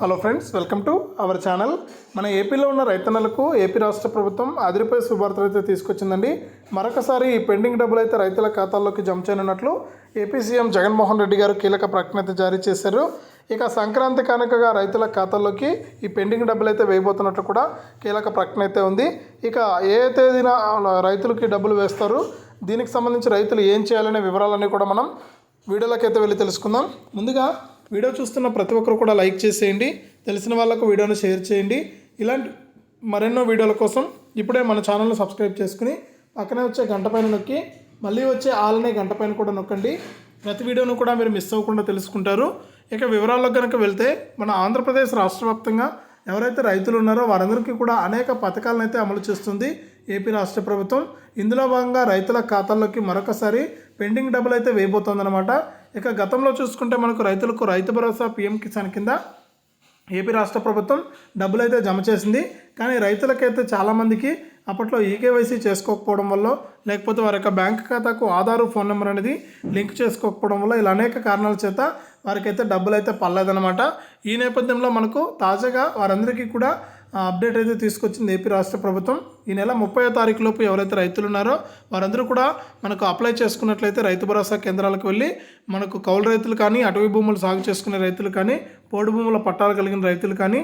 Hello friends welcome to our channel. మన ఏపీలో ఉన్న రైతన్నలకు ఏపీ రాష్ట్ర ప్రభుత్వం అదిరిపై శుభార్తలు అయితే తీసుకొచ్చిందండి. మరొకసారి ఈ పెండింగ్ డబ్బులు అయితే రైతుల ఖాతాల్లోకి జమ చేయనున్నట్లు ఏపీ సీఎం జగన్మోహన్ రెడ్డి గారు కీలక ప్రకటన అయితే జారీ చేశారు. ఇక సంక్రాంతి కానుకగా రైతుల ఖాతాల్లోకి ఈ పెండింగ్ డబ్బులు అయితే వేయబోతున్నట్లు కూడా కీలక ప్రకటన అయితే ఉంది. ఇక ఏ తేదీన రైతులకి డబ్బులు వేస్తారు? దీనికి సంబంధించి రైతులు ఏం చేయాలనే వివరాలన్నీ కూడా మనం వీడియోలోకి అయితే వెళ్ళి తెలుసుకుందాం. ముందుగా వీడియో చూస్తున్న ప్రతి ఒక్కరు కూడా లైక్ చేసేయండి. తెలిసిన వాళ్ళకు వీడియోను షేర్ చేయండి. ఇలాంటి మరెన్నో వీడియోల కోసం ఇప్పుడే మన ఛానల్ను సబ్స్క్రైబ్ చేసుకుని పక్కనే వచ్చే గంట పైన నొక్కి మళ్ళీ వచ్చే ఆలనే గంట పైన కూడా నొక్కండి. ప్రతి వీడియోను కూడా మీరు మిస్ అవ్వకుండా తెలుసుకుంటారు. ఇక వివరాల్లో కనుక వెళ్తే మన ఆంధ్రప్రదేశ్ రాష్ట్ర వ్యాప్తంగా ఎవరైతే రైతులు ఉన్నారో వారందరికీ కూడా అనేక పథకాలను అయితే అమలు చేస్తుంది ఏపీ రాష్ట్ర ప్రభుత్వం. ఇందులో భాగంగా రైతుల ఖాతాల్లోకి మరొకసారి పెండింగ్ డబ్బులు అయితే వేయబోతోందన్నమాట. ఇక గతంలో చూసుకుంటే మనకు రైతులకు రైతు భరోసా పీఎం కిసాన్ కింద ఏపీ రాష్ట్ర ప్రభుత్వం డబ్బులు అయితే జమ చేసింది. కానీ రైతులకైతే చాలామందికి అప్పట్లో ఈకేవైసీ చేసుకోకపోవడం వల్ల లేకపోతే వారి యొక్క బ్యాంక్ ఖాతాకు ఆధారు ఫోన్ నెంబర్ అనేది లింక్ చేసుకోకపోవడం వల్ల ఇలా అనేక కారణాల చేత వారికైతే డబ్బులు అయితే పర్లేదనమాట ఈ నేపథ్యంలో మనకు తాజాగా వారందరికీ కూడా అప్డేట్ అయితే తీసుకొచ్చింది ఏపీ రాష్ట్ర ప్రభుత్వం. ఈ నెల ముప్పై తారీఖు లోపు ఎవరైతే రైతులు ఉన్నారో వారందరూ కూడా మనకు అప్లై చేసుకున్నట్లయితే రైతు భరోసా కేంద్రాలకు వెళ్ళి మనకు కౌలు రైతులు కానీ అటవీ భూములు సాగు చేసుకునే రైతులు కానీ పోడు భూముల పట్టాలు కలిగిన రైతులు కానీ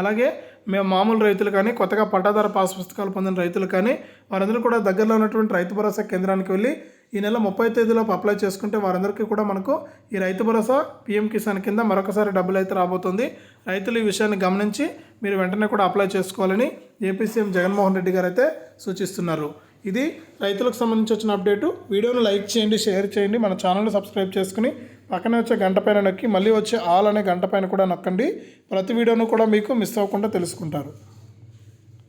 అలాగే మేము మామూలు రైతులు కానీ కొత్తగా పట్టాదార పాస్ పుస్తకాలు పొందిన రైతులు కానీ వారందరూ కూడా దగ్గరలో ఉన్నటువంటి రైతు భరోసా కేంద్రానికి వెళ్ళి ఈ నెల ముప్పై తేదీలోపు అప్లై చేసుకుంటే వారందరికీ కూడా మనకు ఈ రైతు భరోసా పీఎం కిసాన్ కింద మరొకసారి డబ్బులు అయితే రాబోతుంది. రైతులు ఈ విషయాన్ని గమనించి మీరు వెంటనే కూడా అప్లై చేసుకోవాలని ఏపీ సీఎం జగన్మోహన్ రెడ్డి గారు అయితే సూచిస్తున్నారు. ఇది రైతులకు సంబంధించి వచ్చిన అప్డేటు. వీడియోను లైక్ చేయండి షేర్ చేయండి మన ఛానల్ని సబ్స్క్రైబ్ చేసుకుని పక్కనే వచ్చే గంట పైన నొక్కి మళ్ళీ వచ్చే ఆల్ అనే గంట పైన కూడా నొక్కండి. ప్రతి వీడియోను కూడా మీకు మిస్ అవ్వకుండా తెలుసుకుంటారు.